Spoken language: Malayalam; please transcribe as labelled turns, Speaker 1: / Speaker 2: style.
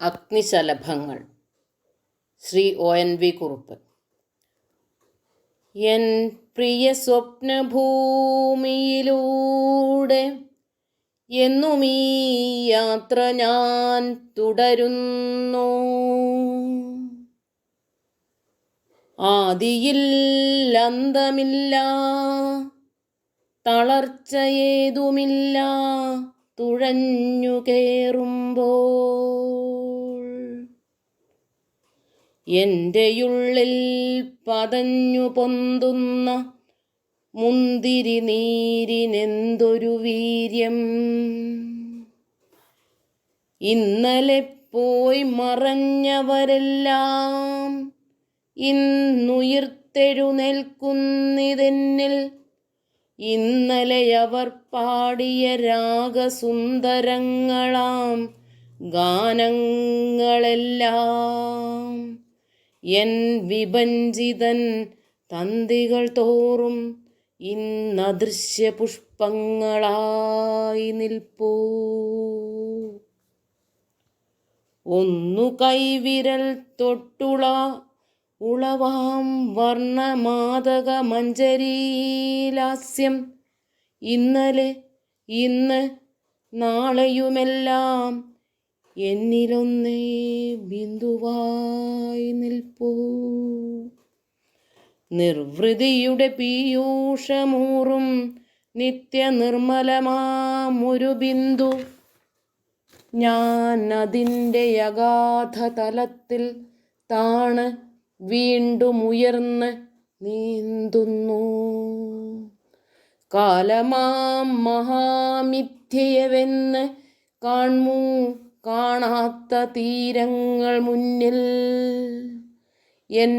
Speaker 1: അഗ്നിശലഭങ്ങൾ. Sri O N V Kurup N പ്രിയ സ്വപ്നഭൂമിയിലൂടെ എന്നും ഈ യാത്ര ഞാൻ തുടരുന്നു. ആദിയിൽ അന്തമില്ല തളർച്ചയേതുമില്ല തുഴഞ്ഞു കയറുമ്പോൾ എന്റെയുള്ളിൽ പതഞ്ഞു പൊന്തുന്ന മുന്തിരി നീരിനെന്തൊരു വീര്യം. ഇന്നലെ പോയി മറഞ്ഞവരെല്ലാം ഇന്നുയിർത്തെഴുന്നേൽക്കുന്നിതെന്നിൽ ഇന്നലെ അവർ പാടിയ രാഗസുന്ദരങ്ങളാം ഗാനങ്ങളെല്ലാം എൻ വിഭഞ്ചിതൻ തന്തികൾ തോറും ഇന്നദൃശ്യ പുഷ്പങ്ങളായി നിൽപ്പൂ. ഒന്നു കൈവിരൽ തൊട്ടുള ഉളവാം വർണമാതക മഞ്ജരീലാസ്യം ഇന്നലെ ഇന്ന് നാളെയുമെല്ലാം എന്നിലൊന്നേ ബിന്ദുവായി നിൽപ്പൂ. നിർവൃതിയുടെ പീയൂഷമൂറും നിത്യനിർമ്മലമാമൊരു ബിന്ദു. ഞാൻ അതിന്റെ അഗാധ തലത്തിൽ താണ് വീണ്ടും ഉയർന്ന് നീന്തുന്നു. കാലമാം മഹാമിഥ്യയവെന്ന് കാൺമൂ കാണാത്ത തീരങ്ങൾ മുന്നിൽ എൻ